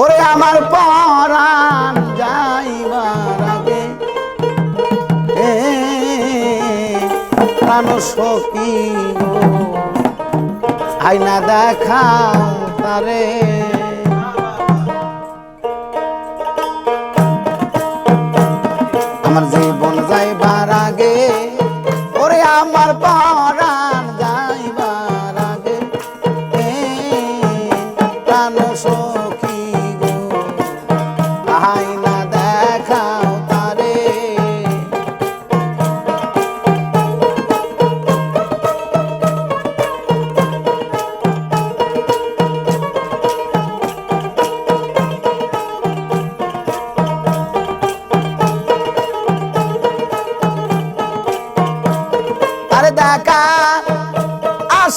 ওরে আমার পরাণ যাইবার আগে। এ, প্রাণ সখী গো আইনা দেখাও তারে। আমার জীবন যাইবার আগে, ওরে আমার পরাণ যাইবার আগে। প্রাণ সখী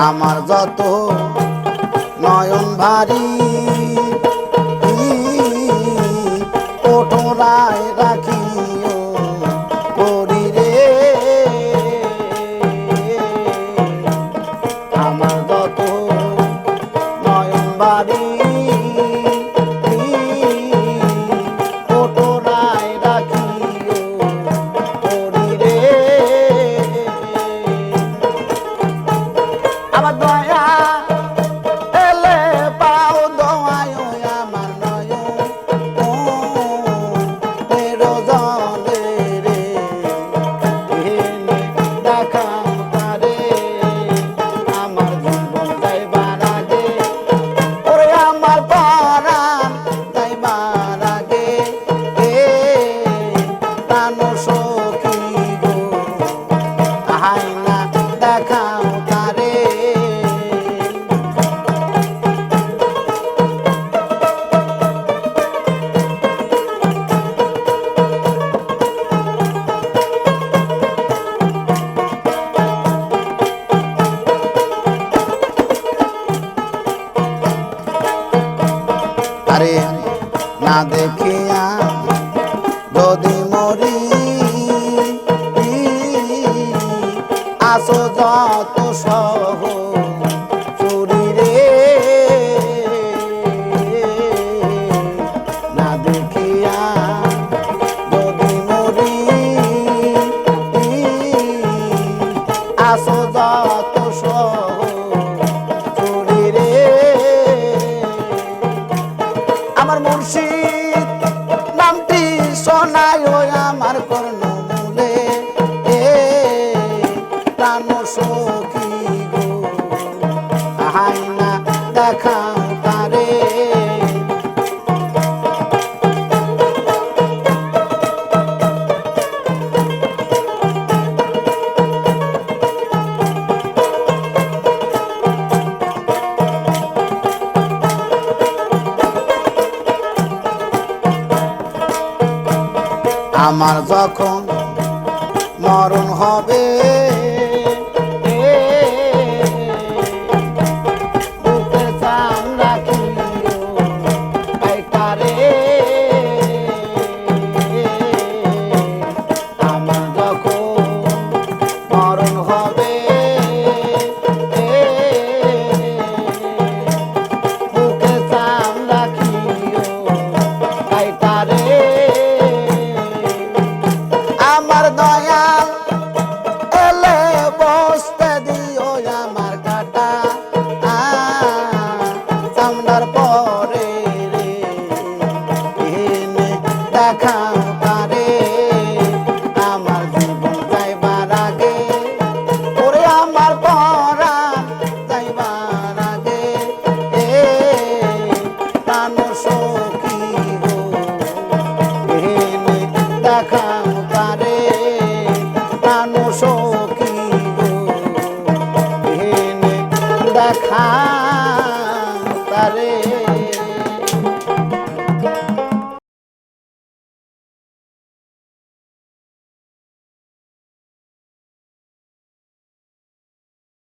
আমার যত নয়ন ভারী ওঠোরায় রাখিও আমার দয়া না দেখিয়া যদি মরি, আসো যত সহ চুরি রে। না দেখিয়া যদি মরি, আসো যত আমার যখন মরণ হবে হবে মুখে সাম রাখিও তাইতারে আমার দয়াল এলে বসতে দিও আমার কাটা সামনার পর আমার পরা যাইবার আগে এ প্রাণ সখী গো? দেখাও তারে প্রাণ সখী গো? দেখাও